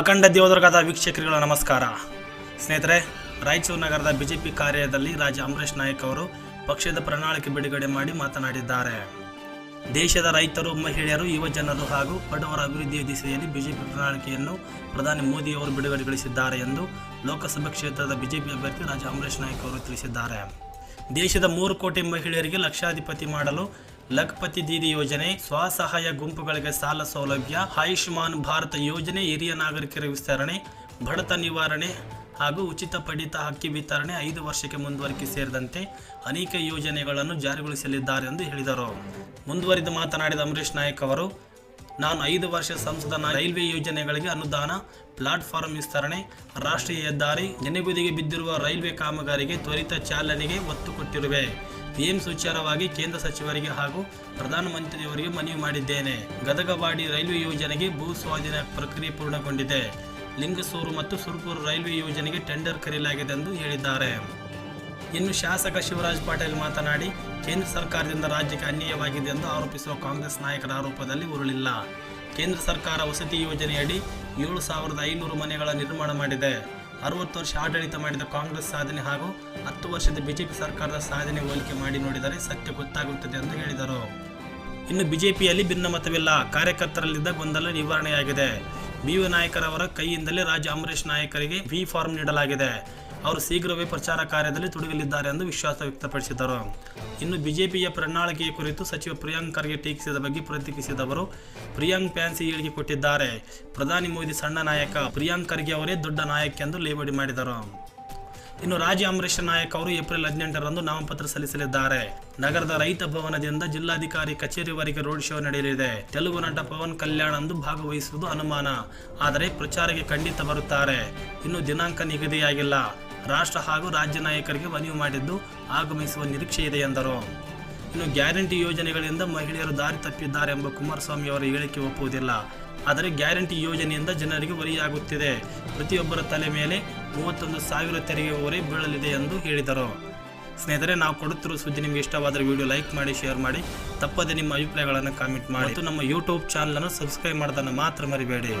ಅಖಂಡ ದೇವದುರ್ಗದ ವೀಕ್ಷಕರುಗಳ ನಮಸ್ಕಾರ. ಸ್ನೇಹಿತರೆ, ರಾಯಚೂರು ನಗರದ ಬಿಜೆಪಿ ಕಾರ್ಯದಲ್ಲಿ ರಾಜ ಅಂಬರೀಷ್ ನಾಯಕ್ ಅವರು ಪಕ್ಷದ ಪ್ರಣಾಳಿಕೆ ಬಿಡುಗಡೆ ಮಾಡಿ ಮಾತನಾಡಿದ್ದಾರೆ. ದೇಶದ ರೈತರು, ಮಹಿಳೆಯರು ಯುವಜನರು ಹಾಗೂ ಬಡವರ ಅಭಿವೃದ್ಧಿಯ ದಿಸೆಯಲ್ಲಿ ಬಿಜೆಪಿ ಪ್ರಣಾಳಿಕೆಯನ್ನು ಪ್ರಧಾನಿ ಮೋದಿ ಅವರು ಬಿಡುಗಡೆಗೊಳಿಸಿದ್ದಾರೆ ಎಂದು ಲೋಕಸಭಾ ಕ್ಷೇತ್ರದ ಬಿಜೆಪಿ ಅಭ್ಯರ್ಥಿ ರಾಜ ಅಂಬರೀಷ್ ನಾಯಕ್ ಅವರು ತಿಳಿಸಿದ್ದಾರೆ. ದೇಶದ ಮೂರು ಕೋಟಿ ಮಹಿಳೆಯರಿಗೆ ಲಕ್ಷಾಧಿಪತಿ ಮಾಡಲು ಲಖಪತಿ ದೀದಿ ಯೋಜನೆ, ಸ್ವಸಹಾಯ ಗುಂಪುಗಳಿಗೆ ಸಾಲ ಸೌಲಭ್ಯ, ಆಯುಷ್ಮಾನ್ ಭಾರತ ಯೋಜನೆ, ಹಿರಿಯ ನಾಗರಿಕರ ವಿಸ್ತರಣೆ, ಬಡತ ನಿವಾರಣೆ ಹಾಗೂ ಉಚಿತ ಪಡಿತ ಅಕ್ಕಿ ವಿತರಣೆ ಐದು ವರ್ಷಕ್ಕೆ ಮುಂದುವರಿಕೆ ಸೇರಿದಂತೆ ಅನೇಕ ಯೋಜನೆಗಳನ್ನು ಜಾರಿಗೊಳಿಸಲಿದ್ದಾರೆ ಎಂದು ಹೇಳಿದರು. ಮುಂದುವರಿದು ಮಾತನಾಡಿದ ಅಂಬರೀಷ್ ನಾಯಕ್ ಅವರು, ನಾನು ಐದು ವರ್ಷ ಸಂಸದನ ರೈಲ್ವೆ ಯೋಜನೆಗಳಿಗೆ ಅನುದಾನ, ಪ್ಲಾಟ್ಫಾರ್ಮ್ ವಿಸ್ತರಣೆ, ರಾಷ್ಟ್ರೀಯ ಹೆದ್ದಾರಿ ನೆನೆಗುದಿಗೆ ಬಿದ್ದಿರುವ ರೈಲ್ವೆ ಕಾಮಗಾರಿಗೆ ತ್ವರಿತ ಚಾಲನೆಗೆ ಒತ್ತು ಕೊಟ್ಟಿರುವೆ. ಪಿಎಂ ವಿಚಾರವಾಗಿ ಕೇಂದ್ರ ಸಚಿವರಿಗೆ ಹಾಗೂ ಪ್ರಧಾನಮಂತ್ರಿಯವರಿಗೆ ಮನವಿ ಮಾಡಿದ್ದೇನೆ. ಗದಗವಾಡಿ ರೈಲ್ವೆ ಯೋಜನೆಗೆ ಭೂ ಸ್ವಾಧೀನ ಪ್ರಕ್ರಿಯೆ ಪೂರ್ಣಗೊಂಡಿದೆ. ಲಿಂಗಸೂರು ಮತ್ತು ಸುರಪುರ ರೈಲ್ವೆ ಯೋಜನೆಗೆ ಟೆಂಡರ್ ಕರೆಯಲಾಗಿದೆ ಎಂದು ಹೇಳಿದ್ದಾರೆ. ಇನ್ನು ಶಾಸಕ ಶಿವರಾಜ್ ಪಾಟೀಲ್ ಮಾತನಾಡಿ, ಕೇಂದ್ರ ಸರ್ಕಾರದಿಂದ ರಾಜ್ಯಕ್ಕೆ ಅನ್ಯಾಯವಾಗಿದೆ ಎಂದು ಆರೋಪಿಸುವ ಕಾಂಗ್ರೆಸ್ ನಾಯಕರ ಆರೋಪದಲ್ಲಿ ಉರುಳಿಲ್ಲ. ಕೇಂದ್ರ ಸರ್ಕಾರ ವಸತಿ ಯೋಜನೆಯಡಿ ಏಳು ಸಾವಿರದ ಐನೂರು ಮನೆಗಳ ನಿರ್ಮಾಣ ಮಾಡಿದೆ. ಅರವತ್ತು ವರ್ಷ ಆಡಳಿತ ಮಾಡಿದ ಕಾಂಗ್ರೆಸ್ ಸಾಧನೆ ಹಾಗೂ ಹತ್ತು ವರ್ಷದ ಬಿಜೆಪಿ ಸರ್ಕಾರದ ಸಾಧನೆ ಹೋಲಿಕೆ ಮಾಡಿ ನೋಡಿದರೆ ಸತ್ಯ ಗೊತ್ತಾಗುತ್ತದೆ ಎಂದು ಹೇಳಿದರು. ಇನ್ನು ಬಿಜೆಪಿಯಲ್ಲಿ ಭಿನ್ನಮತವಿಲ್ಲ ಕಾರ್ಯಕರ್ತರಲ್ಲಿದ್ದ ಗೊಂದಲ ನಿವಾರಣೆಯಾಗಿದೆ. ಬಿ ವಿ ನಾಯಕರವರ ಕೈಯಿಂದಲೇ ರಾಜ ಅಂಬರೀಷ್ ನಾಯಕರಿಗೆ ವಿ ಫಾರ್ಮ್ ನೀಡಲಾಗಿದೆ. ಅವರು ಶೀಘ್ರವೇ ಪ್ರಚಾರ ಕಾರ್ಯದಲ್ಲಿ ತೊಡಗಲಿದ್ದಾರೆ ಎಂದು ವಿಶ್ವಾಸ ವ್ಯಕ್ತಪಡಿಸಿದರು. ಇನ್ನು ಬಿಜೆಪಿಯ ಪ್ರಣಾಳಿಕೆಯ ಕುರಿತು ಸಚಿವ ಪ್ರಿಯಾಂಕ್ ಖರ್ಗೆ ಟೀಕಿಸಿದ ಬಗ್ಗೆ ಪ್ರತಿಕ್ರಿಯಿಸಿದವರು, ಪ್ರಿಯಾಂಕ್ ಫ್ಯಾನ್ಸಿ ಹೇಳಿಕೆ ಕೊಟ್ಟಿದ್ದಾರೆ. ಪ್ರಧಾನಿ ಮೋದಿ ಸಣ್ಣ ನಾಯಕ, ಪ್ರಿಯಾಂಕ್ ಖರ್ಗೆ ಅವರೇ ದೊಡ್ಡ ನಾಯಕ ಎಂದು ಲೇವಡಿ ಮಾಡಿದರು. ಇನ್ನು ರಾಜ ಅಂಬರೀಷ್ ನಾಯಕ್ ಅವರು ಏಪ್ರಿಲ್ ಹದಿನೆಂಟರಂದು ನಾಮಪತ್ರ ಸಲ್ಲಿಸಲಿದ್ದಾರೆ. ನಗರದ ರೈತ ಭವನದಿಂದ ಜಿಲ್ಲಾಧಿಕಾರಿ ಕಚೇರಿವರೆಗೆ ರೋಡ್ ಶೋ ನಡೆಯಲಿದೆ. ತೆಲುಗು ನಟ ಪವನ್ ಕಲ್ಯಾಣ್ ಅಂದು ಭಾಗವಹಿಸುವುದು ಅನುಮಾನ. ಆದರೆ ಪ್ರಚಾರಕ್ಕೆ ಖಂಡಿತ ಬರುತ್ತಾರೆ. ಇನ್ನು ದಿನಾಂಕ ನಿಗದಿಯಾಗಿಲ್ಲ. ರಾಷ್ಟ್ರ ಹಾಗೂ ರಾಜ್ಯ ನಾಯಕರಿಗೆ ಮನವಿ ಮಾಡಿದ್ದು ಆಗಮಿಸುವ ನಿರೀಕ್ಷೆ ಇದೆ ಎಂದರು. ಇನ್ನು ಗ್ಯಾರಂಟಿ ಯೋಜನೆಗಳಿಂದ ಮಹಿಳೆಯರು ದಾರಿ ತಪ್ಪಿದ್ದಾರೆ ಎಂಬ ಕುಮಾರಸ್ವಾಮಿ ಅವರ ಹೇಳಿಕೆ ಒಪ್ಪುವುದಿಲ್ಲ. ಆದರೆ ಗ್ಯಾರಂಟಿ ಯೋಜನೆಯಿಂದ ಜನರಿಗೆ ಹೊರೆಯಾಗುತ್ತಿದೆ ಪ್ರತಿಯೊಬ್ಬರ ತಲೆ ಮೇಲೆ ಮೂವತ್ತೊಂದು ಸಾವಿರ ತೆರಿಗೆ ಹೊರೆ ಬೀಳಲಿದೆ ಎಂದು ಹೇಳಿದರು. ಸ್ನೇಹಿತರೆ, ನಾವು ಕೊಡುತ್ತಿರುವ ಸುದ್ದಿ ನಿಮಗೆ ಇಷ್ಟವಾದರೆ ವಿಡಿಯೋ ಲೈಕ್ ಮಾಡಿ, ಶೇರ್ ಮಾಡಿ. ತಪ್ಪದೆ ನಿಮ್ಮ ಅಭಿಪ್ರಾಯಗಳನ್ನು ಕಾಮೆಂಟ್ ಮಾಡಿ. ಮತ್ತು ನಮ್ಮ ಯೂಟ್ಯೂಬ್ ಚಾನಲನ್ನು ಸಬ್ಸ್ಕ್ರೈಬ್ ಮಾಡೋದನ್ನು ಮಾತ್ರ ಮರಿಬೇಡಿ.